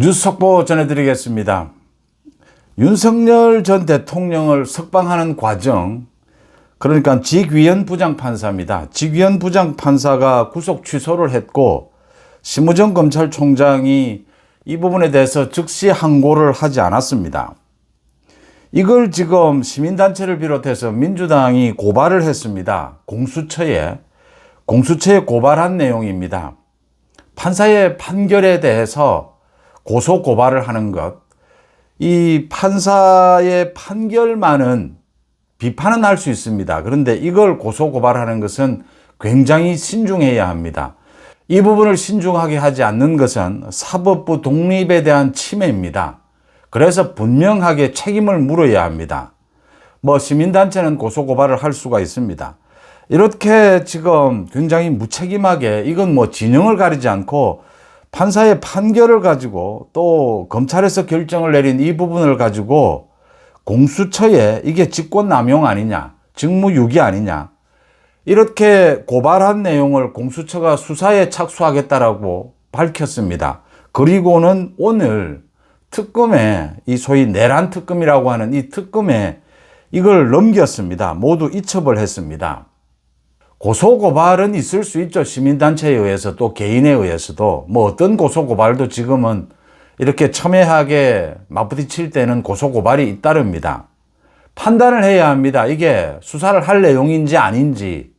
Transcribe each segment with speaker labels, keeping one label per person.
Speaker 1: 뉴스 속보 전해드리겠습니다. 윤석열 전 대통령을 석방하는 과정, 그러니까 직위원 부장판사입니다. 직위원 부장판사가 구속 취소를 했고, 심우정 검찰총장이 이 부분에 대해서 즉시 항고를 하지 않았습니다. 이걸 지금 시민단체를 비롯해서 민주당이 고발을 했습니다. 공수처에. 공수처에 고발한 내용입니다. 판사의 판결에 대해서 고소 고발을 하는 것. 이 판사의 판결만은 비판은 할 수 있습니다. 그런데 이걸 고소 고발하는 것은 굉장히 신중해야 합니다. 이 부분을 신중하게 하지 않는 것은 사법부 독립에 대한 침해입니다. 그래서 분명하게 책임을 물어야 합니다. 뭐 시민단체는 고소고발을 할 수가 있습니다. 이렇게 지금 굉장히 무책임하게 이건 뭐 진영을 가리지 않고 판사의 판결을 가지고 또 검찰에서 결정을 내린 이 부분을 가지고 공수처에 이게 직권남용 아니냐, 직무유기 아니냐, 이렇게 고발한 내용을 공수처가 수사에 착수하겠다라고 밝혔습니다. 그리고는 오늘 특검에 이 소위 내란 특검이라고 하는 이 특검에 이걸 넘겼습니다. 모두 이첩을 했습니다. 고소고발은 있을 수 있죠. 시민단체에 의해서 또 개인에 의해서도 뭐 어떤 고소고발도 지금은 이렇게 첨예하게 맞부딪힐 때는 고소고발이 잇따릅니다. 판단을 해야 합니다. 이게 수사를 할 내용인지 아닌지.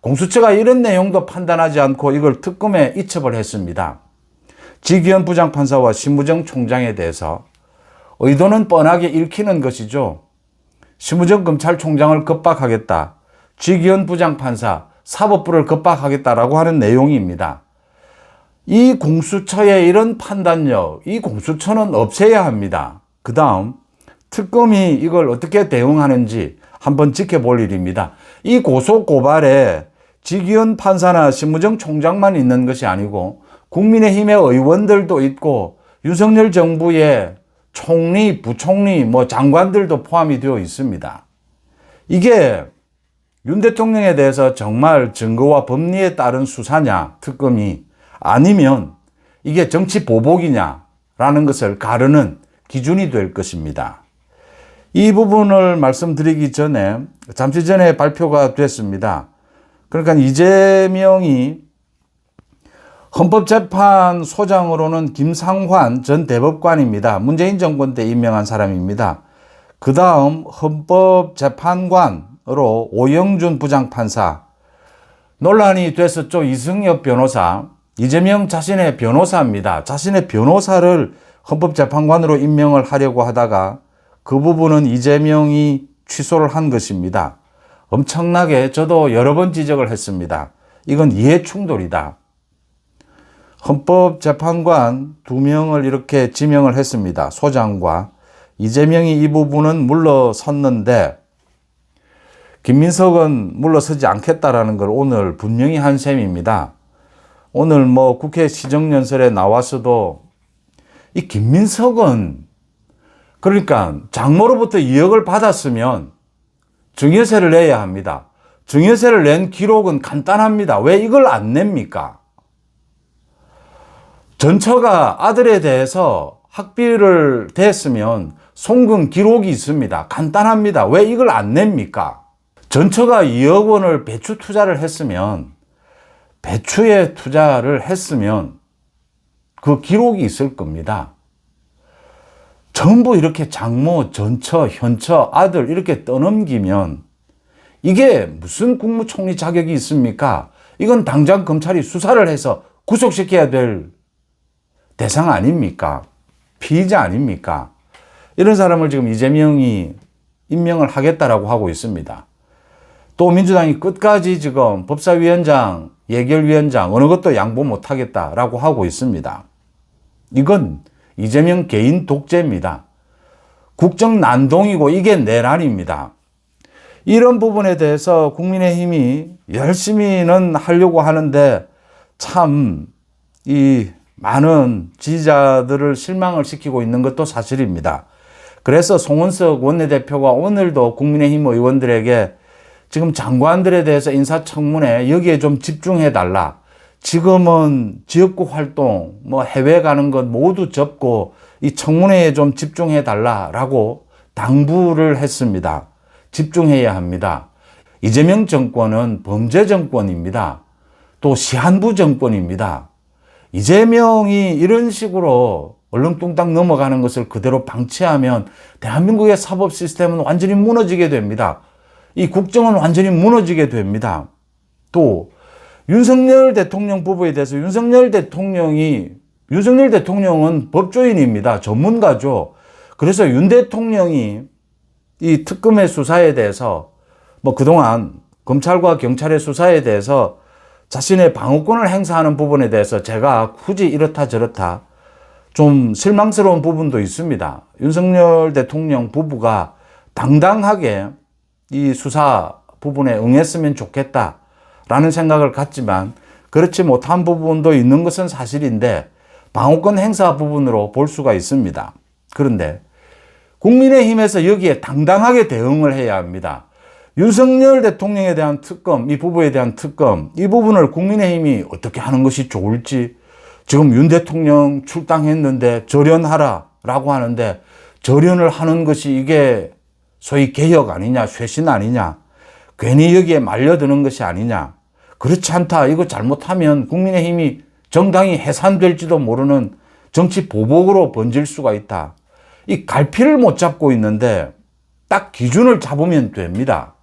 Speaker 1: 공수처가 이런 내용도 판단하지 않고 이걸 특검에 이첩을 했습니다. 지기현 부장판사와 신무정 총장에 대해서 의도는 뻔하게 읽히는 것이죠. 신무정 검찰총장을 겁박하겠다. 지기현 부장판사 사법부를 겁박하겠다라고 하는 내용입니다. 이 공수처의 이런 판단력, 이 공수처는 없애야 합니다. 그 다음, 특검이 이걸 어떻게 대응하는지 한번 지켜볼 일입니다. 이 고소 고발에 지기현 판사나 신무정 총장만 있는 것이 아니고 국민의힘의 의원들도 있고 윤석열 정부의 총리, 부총리, 뭐 장관들도 포함이 되어 있습니다. 이게 윤 대통령에 대해서 정말 증거와 법리에 따른 수사냐, 특검이 아니면 이게 정치 보복이냐라는 것을 가르는 기준이 될 것입니다. 이 부분을 말씀드리기 전에 잠시 전에 발표가 됐습니다. 그러니까 이재명이 헌법재판 소장으로는 김상환 전 대법관입니다. 문재인 정권 때 임명한 사람입니다. 그 다음 헌법재판관으 로 오영준 부장판사 논란이 됐었죠. 이승엽 변호사. 이재명 자신의 변호사입니다. 자신의 변호사를 헌법재판관으로 임명을 하려고 하다가 그 부분은 이재명이 취소를 한 것입니다. 엄청나게 저도 여러 번 지적을 했습니다. 이건 이해 충돌이다. 헌법재판관 두 명을 이렇게 지명을 했습니다. 소장과 이재명이 이 부분은 물러섰는데 김민석은 물러서지 않겠다라는 걸 오늘 분명히 한 셈입니다. 오늘 뭐 국회 시정연설에 나와서도 이 김민석은 그러니까 장모로부터 2억을 받았으면 증여세를 내야 합니다. 증여세를 낸 기록은 간단합니다. 왜 이걸 안 냅니까? 전처가 아들에 대해서 학비를 댔으면 송금 기록이 있습니다. 간단합니다. 왜 이걸 안 냅니까? 전처가 2억 원을 배추 투자를 했으면 배추에 투자를 했으면 그 기록이 있을 겁니다. 전부 이렇게 장모, 전처, 현처, 아들 이렇게 떠넘기면 이게 무슨 국무총리 자격이 있습니까? 이건 당장 검찰이 수사를 해서 구속시켜야 될 대상 아닙니까? 피의자 아닙니까? 이런 사람을 지금 이재명이 임명을 하겠다라고 하고 있습니다. 또 민주당이 끝까지 지금 법사위원장, 예결위원장 어느 것도 양보 못 하겠다라고 하고 있습니다. 이건 이재명 개인 독재입니다. 국정 난동이고 이게 내란입니다. 이런 부분에 대해서 국민의힘이 열심히는 하려고 하는데 참 이 많은 지지자들을 실망을 시키고 있는 것도 사실입니다. 그래서 송원석 원내대표가 오늘도 국민의힘 의원들에게 지금 장관들에 대해서 인사청문회 여기에 좀 집중해 달라. 지금은 지역구 활동, 뭐 해외 가는 것 모두 접고 이 청문회에 좀 집중해 달라라고 당부를 했습니다. 집중해야 합니다. 이재명 정권은 범죄 정권입니다. 또 시한부 정권입니다. 이재명이 이런 식으로 얼렁뚱땅 넘어가는 것을 그대로 방치하면 대한민국의 사법 시스템은 완전히 무너지게 됩니다. 이 국정은 완전히 무너지게 됩니다. 또 윤석열 대통령 부부에 대해서 윤석열 대통령이 윤석열 대통령은 법조인입니다. 전문가죠. 그래서 윤 대통령이 이 특검의 수사에 대해서 뭐 그동안 검찰과 경찰의 수사에 대해서 자신의 방어권을 행사하는 부분에 대해서 제가 굳이 이렇다 저렇다 좀 실망스러운 부분도 있습니다. 윤석열 대통령 부부가 당당하게 이 수사 부분에 응했으면 좋겠다라는 생각을 갖지만 그렇지 못한 부분도 있는 것은 사실인데 방어권 행사 부분으로 볼 수가 있습니다. 그런데 국민의힘에서 여기에 당당하게 대응을 해야 합니다. 윤석열 대통령에 대한 특검, 이 부부에 대한 특검, 이 부분을 국민의힘이 어떻게 하는 것이 좋을지 지금 윤 대통령 출당했는데 절연하라 라고 하는데 절연을 하는 것이 이게 소위 개혁 아니냐, 쇄신 아니냐, 괜히 여기에 말려드는 것이 아니냐. 그렇지 않다. 이거 잘못하면 국민의힘이 정당이 해산될지도 모르는 정치 보복으로 번질 수가 있다. 이 갈피를 못 잡고 있는데 딱 기준을 잡으면 됩니다.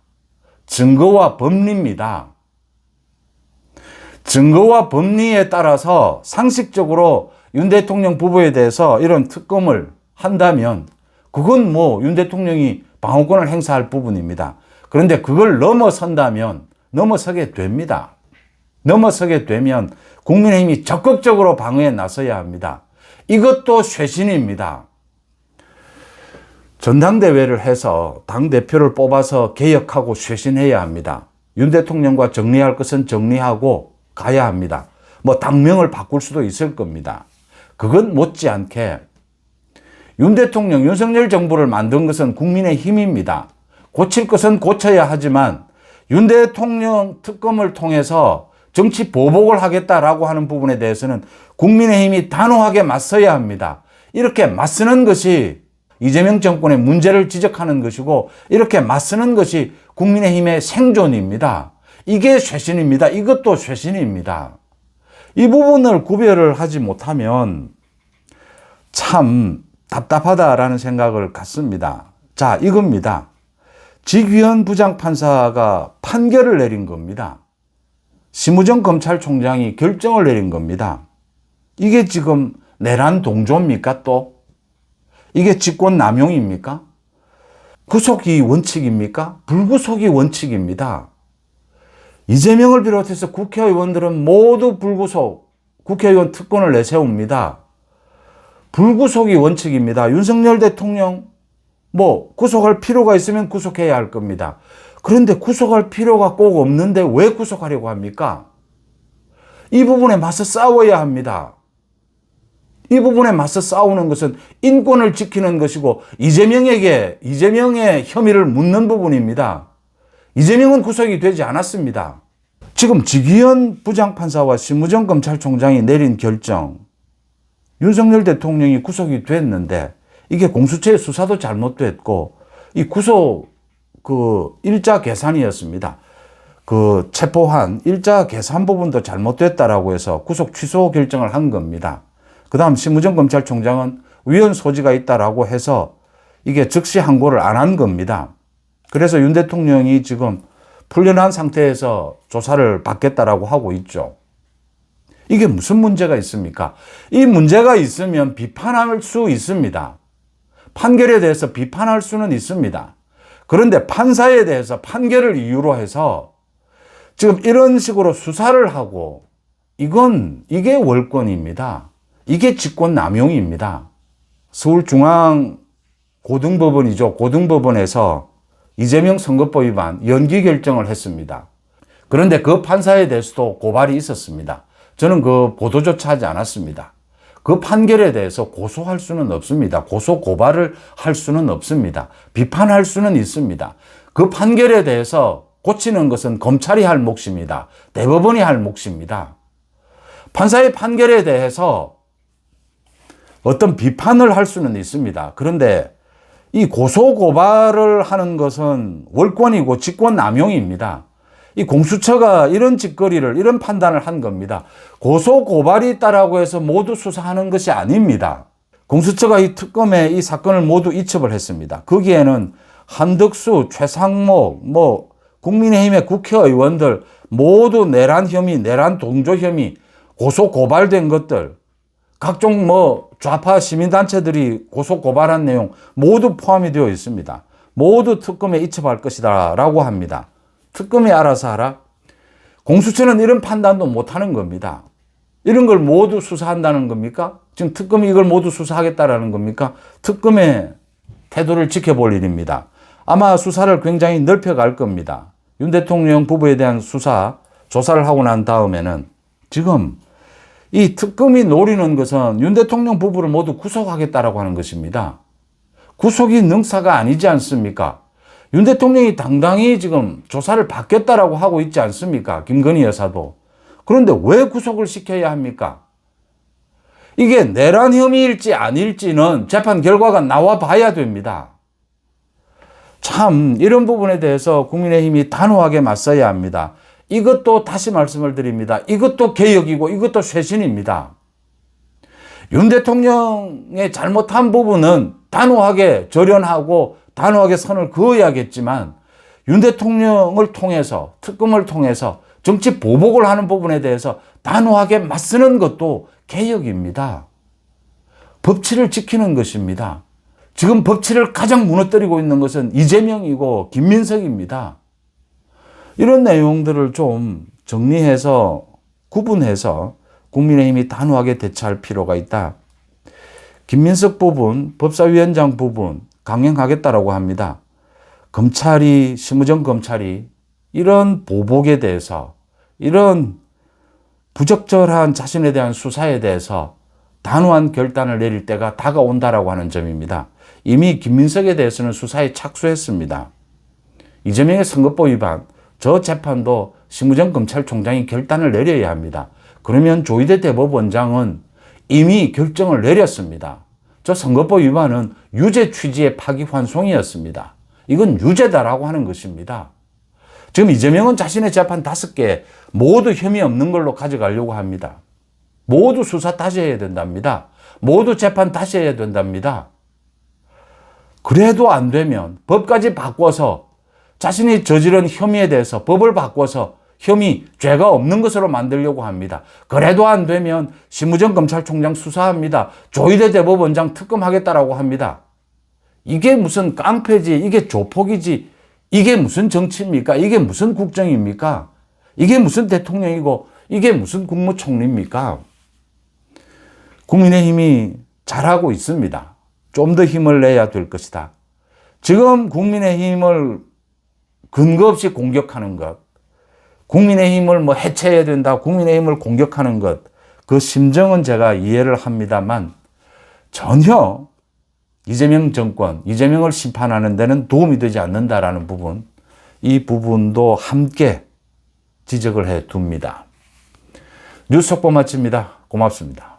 Speaker 1: 증거와 법리입니다. 증거와 법리에 따라서 상식적으로 윤 대통령 부부에 대해서 이런 특검을 한다면 그건 뭐 윤 대통령이 방어권을 행사할 부분입니다. 그런데 그걸 넘어선다면 넘어서게 됩니다. 넘어서게 되면 국민의힘이 적극적으로 방어에 나서야 합니다. 이것도 쇄신입니다. 전당대회를 해서 당대표를 뽑아서 개혁하고 쇄신해야 합니다. 윤 대통령과 정리할 것은 정리하고 가야 합니다. 뭐 당명을 바꿀 수도 있을 겁니다. 그건 못지않게 윤 대통령, 윤석열 정부를 만든 것은 국민의 힘입니다. 고칠 것은 고쳐야 하지만 윤 대통령 특검을 통해서 정치 보복을 하겠다라고 하는 부분에 대해서는 국민의힘이 단호하게 맞서야 합니다. 이렇게 맞서는 것이 이재명 정권의 문제를 지적하는 것이고 이렇게 맞서는 것이 국민의힘의 생존입니다. 이게 쇄신입니다. 이것도 쇄신입니다. 이 부분을 구별을 하지 못하면 참 답답하다라는 생각을 갖습니다. 자, 이겁니다. 직위원 부장판사가 판결을 내린 겁니다. 심우정 검찰총장이 결정을 내린 겁니다. 이게 지금 내란 동조입니까 또? 이게 직권 남용입니까? 구속이 원칙입니까? 불구속이 원칙입니다. 이재명을 비롯해서 국회의원들은 모두 불구속, 국회의원 특권을 내세웁니다. 불구속이 원칙입니다. 윤석열 대통령 뭐 구속할 필요가 있으면 구속해야 할 겁니다. 그런데 구속할 필요가 꼭 없는데 왜 구속하려고 합니까? 이 부분에 맞서 싸워야 합니다. 이 부분에 맞서 싸우는 것은 인권을 지키는 것이고 이재명에게 이재명의 혐의를 묻는 부분입니다. 이재명은 구속이 되지 않았습니다. 지금 지기현 부장판사와 심우정 검찰총장이 내린 결정, 윤석열 대통령이 구속이 됐는데 이게 공수처의 수사도 잘못됐고 이 구속 그 일자 계산이었습니다. 그 체포한 일자 계산 부분도 잘못됐다라고 해서 구속 취소 결정을 한 겁니다. 그 다음 심우정 검찰총장은 위헌 소지가 있다라고 해서 이게 즉시 항고를 안 한 겁니다. 그래서 윤 대통령이 지금 풀려난 상태에서 조사를 받겠다라고 하고 있죠. 이게 무슨 문제가 있습니까? 이 문제가 있으면 비판할 수 있습니다. 판결에 대해서 비판할 수는 있습니다. 그런데 판사에 대해서 판결을 이유로 해서 지금 이런 식으로 수사를 하고 이건 이게 월권입니다. 이게 직권 남용입니다. 서울중앙 고등법원이죠. 고등법원에서 이재명 선거법 위반 연기 결정을 했습니다. 그런데 그 판사에 대해서도 고발이 있었습니다. 저는 그 보도조차 하지 않았습니다. 그 판결에 대해서 고소할 수는 없습니다. 고소 고발을 할 수는 없습니다. 비판할 수는 있습니다. 그 판결에 대해서 고치는 것은 검찰이 할 몫입니다. 대법원이 할 몫입니다. 판사의 판결에 대해서 어떤 비판을 할 수는 있습니다. 그런데 이 고소 고발을 하는 것은 월권이고 직권 남용입니다. 이 공수처가 이런 짓거리를 이런 판단을 한 겁니다. 고소 고발이 있다라고 해서 모두 수사하는 것이 아닙니다. 공수처가 이 특검에 이 사건을 모두 이첩을 했습니다. 거기에는 한덕수, 최상목, 뭐 국민의힘의 국회의원들 모두 내란 혐의, 내란 동조 혐의, 고소 고발된 것들, 각종 뭐 좌파 시민단체들이 고소 고발한 내용 모두 포함이 되어 있습니다. 모두 특검에 이첩할 것이다 라고 합니다. 특검이 알아서 하라. 공수처는 이런 판단도 못 하는 겁니다. 이런 걸 모두 수사한다는 겁니까? 지금 특검이 이걸 모두 수사하겠다라는 겁니까? 특검의 태도를 지켜볼 일입니다. 아마 수사를 굉장히 넓혀갈 겁니다. 윤 대통령 부부에 대한 수사, 조사를 하고 난 다음에는 지금 이 특검이 노리는 것은 윤 대통령 부부를 모두 구속하겠다라고 하는 것입니다. 구속이 능사가 아니지 않습니까? 윤 대통령이 당당히 지금 조사를 받겠다라고 하고 있지 않습니까? 김건희 여사도. 그런데 왜 구속을 시켜야 합니까? 이게 내란 혐의일지 아닐지는 재판 결과가 나와 봐야 됩니다. 참, 이런 부분에 대해서 국민의힘이 단호하게 맞서야 합니다. 이것도 다시 말씀을 드립니다. 이것도 개혁이고 이것도 쇄신입니다. 윤 대통령의 잘못한 부분은 단호하게 절연하고 단호하게 선을 그어야겠지만 윤 대통령을 통해서 특검을 통해서 정치 보복을 하는 부분에 대해서 단호하게 맞서는 것도 개혁입니다. 법치를 지키는 것입니다. 지금 법치를 가장 무너뜨리고 있는 것은 이재명이고 김민석입니다. 이런 내용들을 좀 정리해서 구분해서 국민의힘이 단호하게 대처할 필요가 있다. 김민석 부분, 법사위원장 부분 강행하겠다라고 합니다. 검찰이, 심우정 검찰이 이런 보복에 대해서 이런 부적절한 자신에 대한 수사에 대해서 단호한 결단을 내릴 때가 다가온다라고 하는 점입니다. 이미 김민석에 대해서는 수사에 착수했습니다. 이재명의 선거법 위반, 저 재판도 심우정 검찰총장이 결단을 내려야 합니다. 그러면 조희대 대법원장은 이미 결정을 내렸습니다. 저 선거법 위반은 유죄 취지의 파기환송이었습니다. 이건 유죄다라고 하는 것입니다. 지금 이재명은 자신의 재판 다섯 개 모두 혐의 없는 걸로 가져가려고 합니다. 모두 수사 다시 해야 된답니다. 모두 재판 다시 해야 된답니다. 그래도 안 되면 법까지 바꿔서 자신이 저지른 혐의에 대해서 법을 바꿔서 혐의, 죄가 없는 것으로 만들려고 합니다. 그래도 안 되면 심우정 검찰총장 수사합니다. 조희대 대법원장 특검하겠다라고 합니다. 이게 무슨 깡패지, 이게 조폭이지, 이게 무슨 정치입니까? 이게 무슨 국정입니까? 이게 무슨 대통령이고, 이게 무슨 국무총리입니까? 국민의힘이 잘하고 있습니다. 좀 더 힘을 내야 될 것이다. 지금 국민의힘을 근거 없이 공격하는 것, 국민의힘을 뭐 해체해야 된다, 국민의힘을 공격하는 것, 그 심정은 제가 이해를 합니다만 전혀 이재명 정권, 이재명을 심판하는 데는 도움이 되지 않는다라는 부분, 이 부분도 함께 지적을 해 둡니다. 뉴스 속보 마칩니다. 고맙습니다.